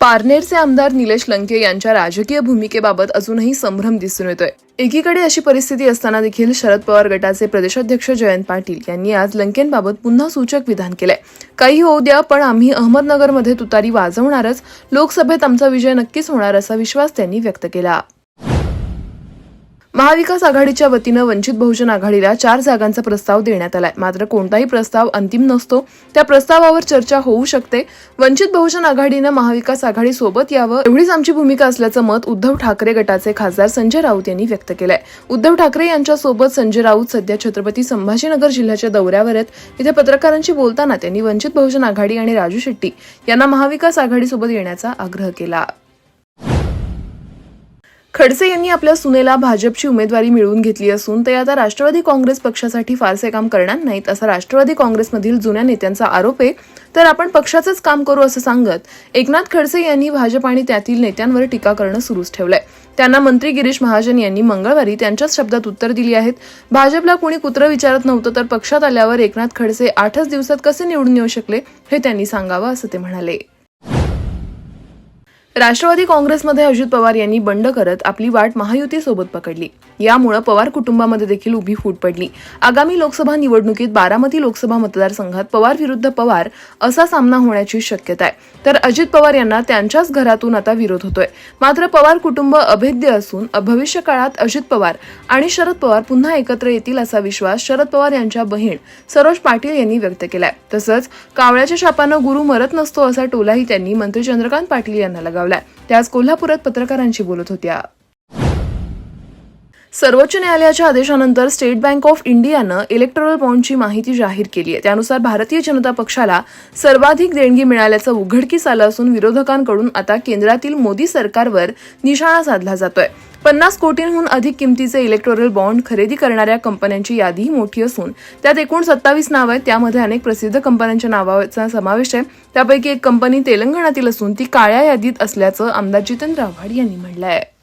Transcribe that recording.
पारनेरचे आमदार निलेश लंके यांच्या राजकीय भूमिकेबाबत अजूनही संभ्रम दिसून येतोय. एकीकडे अशी परिस्थिती असताना देखील शरद पवार गटाचे प्रदेशाध्यक्ष जयंत पाटील यांनी आज लंकेंबाबत पुन्हा सूचक विधान केलंय. काही होऊ द्या पण आम्ही अहमदनगरमध्ये तुतारी वाजवणारच. लोकसभेत आमचा विजय नक्कीच होणार असा विश्वास त्यांनी व्यक्त केला. महाविकास आघाडीच्या वतीनं वंचित बहुजन आघाडीला चार जागांचा प्रस्ताव देण्यात आलाय. मात्र कोणताही प्रस्ताव अंतिम नसतो. त्या प्रस्तावावर चर्चा होऊ शकते. वंचित बहुजन आघाडीनं महाविकास आघाडी सोबत यावं एवढीच आमची भूमिका असल्याचं मत उद्धव ठाकरे गटाचे खासदार संजय राऊत यांनी व्यक्त केलंय. उद्धव ठाकरे यांच्यासोबत संजय राऊत सध्या छत्रपती संभाजीनगर जिल्ह्याच्या दौऱ्यावर आहेत. इथे पत्रकारांशी बोलताना त्यांनी वंचित बहुजन आघाडी आणि राजू शेट्टी यांना महाविकास आघाडीसोबत येण्याचा आग्रह केला. खडसे यांनी आपल्या सुनेला भाजपची उमेदवारी मिळवून घेतली असून ते आता राष्ट्रवादी काँग्रेस पक्षासाठी फारसे काम करणार नाहीत असा राष्ट्रवादी काँग्रेसमधील जुन्या नेत्यांचा आरोप आहे. तर आपण पक्षाचंच काम करू असं सांगत एकनाथ खडसे यांनी भाजप आणि त्यातील नेत्यांवर टीका करणं सुरूच ठेवलंय. त्यांना मंत्री गिरीश महाजन यांनी मंगळवारी त्यांच्याच शब्दात उत्तर दिली आहेत. भाजपला कुणी कुत्र विचारत नव्हतं तर पक्षात आल्यावर एकनाथ खडसे आठच दिवसात कसे निवडून येऊ शकले हे त्यांनी सांगावं असं ते म्हणाले. राष्ट्रवादी काँग्रेसमध्ये अजित पवार यांनी बंड करत आपली वाट महायुतीसोबत पकडली. यामुळे पवार कुटुंबामध्ये देखील उभी फूट पडली. आगामी लोकसभा निवडणुकीत बारामती लोकसभा मतदारसंघात पवार विरुद्ध पवार असा सामना होण्याची शक्यता आहे तर अजित पवार यांना त्यांच्याच घरातून आता विरोध होतोय. मात्र पवार कुटुंब अभेद्य असून भविष्य काळात अजित पवार आणि शरद पवार पुन्हा एकत्र येतील असा विश्वास शरद पवार यांच्या बहीण सरोज पाटील यांनी व्यक्त केलाय. तसंच कावळ्याच्या शापानं गुरु मरत नसतो असा टोलाही त्यांनी मंत्री चंद्रकांत पाटील यांना लगावलाय त्या आज कोल्हापुरात पत्रकारांशी बोलत होत्या. सर्वोच्च न्यायालयाच्या आदेशानंतर स्टेट बँक ऑफ इंडियानं इलेक्ट्रॉल बॉन्डची माहिती जाहीर केली आहे. त्यानुसार भारतीय जनता पक्षाला सर्वाधिक देणगी मिळाल्याचं उघडकीस आलं असून विरोधकांकडून आता केंद्रातील मोदी सरकारवर निशाणा साधला जातोय. पन्नास कोटींहून अधिक किमतीचे इलेक्टोरल बॉन्ड खरेदी करणाऱ्या कंपन्यांची यादीही मोठी असून त्यात एकूण सत्तावीस नाव आहेत. त्यामध्ये अनेक प्रसिद्ध कंपन्यांच्या नावाचा समावेश आहे. त्यापैकी एक कंपनी तेलंगणातील असून ती काळ्या यादीत असल्याचं आमदार जितेंद्र आव्हाड यांनी म्हटलं आहे